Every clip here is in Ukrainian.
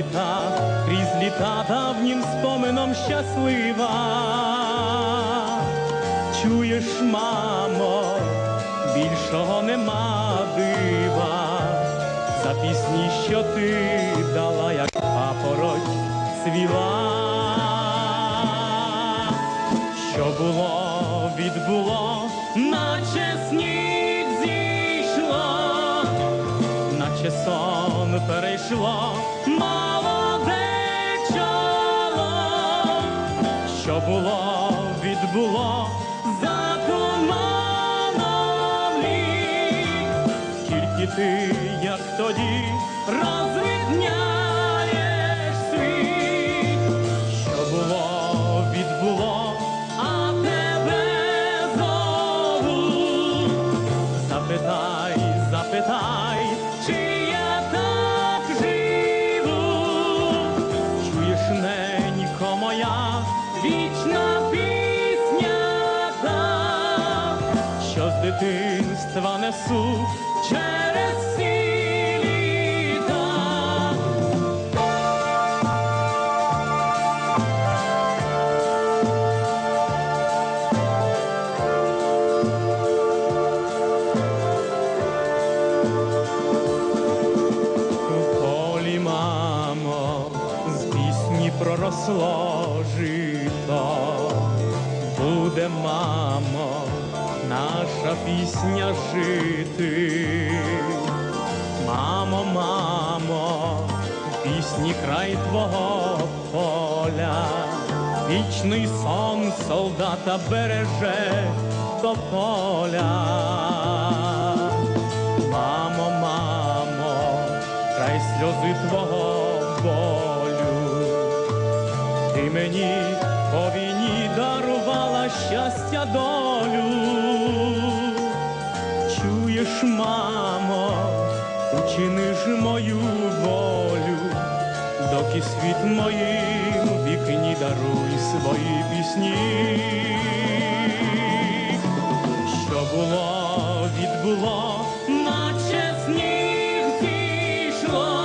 літа крізь літа давнім спомином щаслива. Чуєш, мамо, більшого нема дива, за пісні, що ти дала, як папороть свіла. Що було, відбуло, наче сніг зійшло, наче сон перейшло, тоді, розвідняєш світ, що було, відбуло, а тебе зову. Запитай, запитай, чи я так живу. Чуєш, ненько моя, вічна пісня та, що з дитинства несу через всі пісні. Буде, мамо, наша пісня жити. Мамо, мамо, пісні край твого поля. Вічний сон солдата береже до поля. Мамо, мамо, край сльози твого Мені по війні дарувала щастя долю. Чуєш, мамо, учини ж мою волю, доки світ моїм вікні даруй свої пісні. Що було, відбуло, наче сніг зійшло,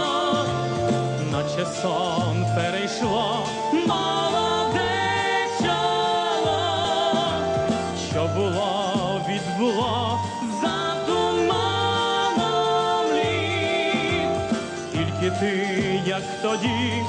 наче сон перейшло, молоде чоло, що було, відбуло, за туманом тільки ти, як тоді,